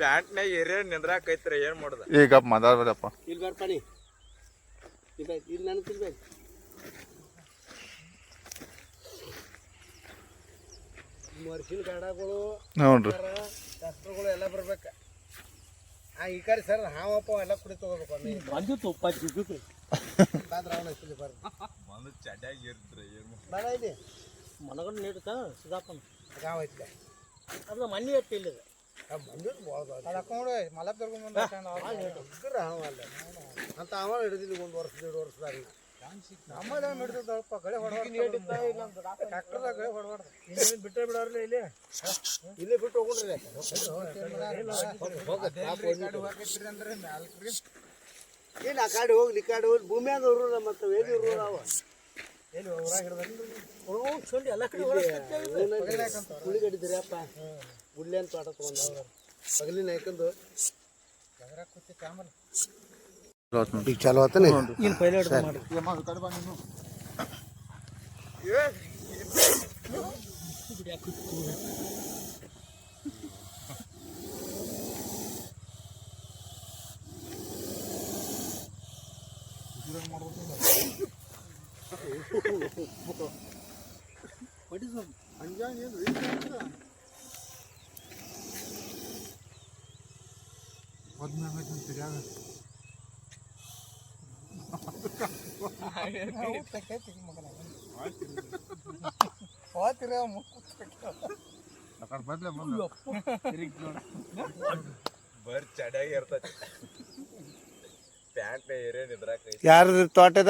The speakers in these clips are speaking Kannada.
ಪ್ಯಾಂಟ್ನಾಗ ಏರಿಯ ನಿಂದ್ರಾಕೈತ್ರಿ ಏನ್ ಮಾಡುದ? ಈಗ ಮಾತಾಡ್ಬೇಡಪ್ಪ ಇಲ್ಲಿ ಬರ್ಪ ನೀ. ಇಲ್ಲಿ ನನಗೆ ತಿಳ್ಬೇಕು ಮರ್ಸಿನ ಗಾಡಗಳು ಹ್ಞೂ ರೀ ಟ್ರ್ಯಾಕ್ಟರ್ಗಳು ಎಲ್ಲ ಬರ್ಬೇಕ. ಆ ಈ ಕಡೆ ಸರ್ ಹಾವಪ್ಪ ಎಲ್ಲ ಕುಡಿ ತಗೋಬೇಕು ಬಂದು ತುಪ್ಪ ಉಪ್ಪ ಜಿಗ್ಗಿತ್ತು ಬಾದ್ರ ಅವನ ಇಲ್ಲಿ ಬರ್ರಿ. ಒಂದು ಚಡ್ಯಾಗ ಇರ್ತ್ರಿ ಏನು ಬರ ಇಲ್ಲಿ. ಮನಗಂಡು ನೀಡ್ತಾ ಸಿದಾಪನ ಗಾವ ಐತ್ಲೆ. ಅದು ಮಣ್ಣಿ ಎತ್ತಿ ಇಲ್ಲ ಮಲಪ್ ಅಲ್ಲ. ಅಂತ ಅವ ಹಿಡಿದಿಲ್ಲ ಒಂದು ವರ್ಷ ಎರಡು ವರ್ಷದಾಗ ನಮ್ಮದ ಹಿಡಿದಪ್ಪ ಗಳೆ ಟ್ರ್ಯಾಕ್ಟರ್ದಾಗ ಗಳೆ ಹೊಡ್ಬಾರ್ದು. ಬಿಟ್ಟೆ ಬಿಡೋರ್ಲಿ ಇಲ್ಲಿ? ಇಲ್ಲಿ ಬಿಟ್ಟು ಹೋಗ್ರಿ ಏನು ಆ ಕಾಡಿ ಹೋಗ್ಲಿ ಕಾಡಿ ಹೋಗ್ಲಿ. ಭೂಮಿಯಾಗ ಇರೋದ ಮತ್ತೆ ವೇದಿ ಇರೋರ ಅವ. ಎಲ್ಲಿ ಊರಾಗ ಹಿಡ್ದ ಎಲ್ಲ ಕಡೆ ಉಳಿಗಡಿದ್ರಿ ಅಪ್ಪ. ಗುಡ್ಲೆ ಅಂತ ಆಟ ತಗೊಂಡ ಪಗಲಿನ ಹಾಕೊಂಡು ಈಗ ಚಾಲು ಆತನೆ? ಇಲ್ಲಿ ಪೈಲೆ ಹಿಡ್ದು ಮಾಡಿ ಬರ್ ಚಡ್ಯಾಗ ಇರ್ತೈತಿ ಪ್ಯಾಂಟ್ನ ಏರಿಯ ನಿಂದ್ರಾಕೈತಿ ಯಾರ್ದು ತೋಟದ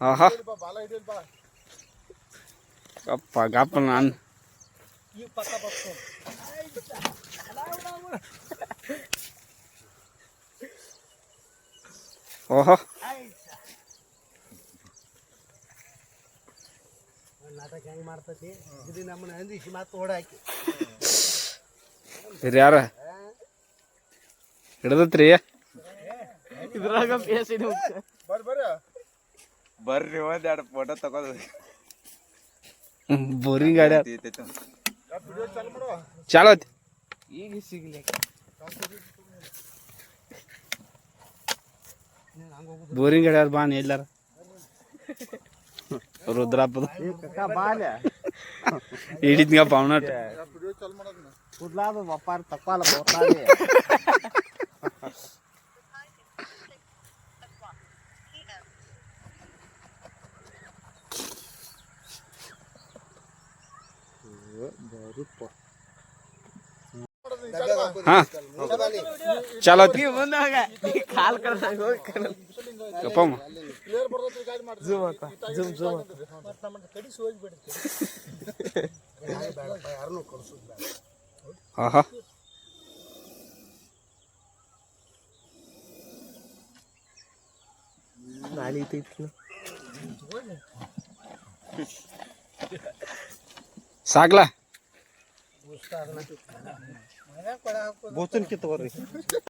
ಆಹಾ ಗಪ್ಪ ಗಪ್ಪ ನಾನು ಓಹೋ ನಾಟಕ ಹೆಂಗ್ ಮಾಡ್ತತಿ ಇದು ನಮ್ಮನ್ನ ಅಂದಿಸಿ ಮಾತು ಓಡಾಕಿ ಯಾರ ಹಿಡ್ದತ್ರಿ ಇದ್ರಾಗ ಬೇಸಿನ ಬರ್ರಿ ಒಂದ್ ಎರಡು ಫೋಟೋ ತಗೋದು. ಬೋರಿಂಗ್ ಗಾಡಿ ಚಾಲೋ ಈಗ ಸಿಗ್ಲಿ. ಬೋರಿಂಗ್ ಗಾಡಿ ಬಾ ನೀ ಎಲ್ಲಾರ. ರುದ್ರಾಪದ ಹಿಡಿದ್ಗ ಪಾವನಾಟ ಕುದ್ಲಾದ ಬಪ್ಪಾರ ತಕ್ವಾಲ ಬೋತಾಡಿ ಹಾ. ಚಾಲೋ ಕಾಲ್ ಆಹಾ. ನಾಳೆ सागला.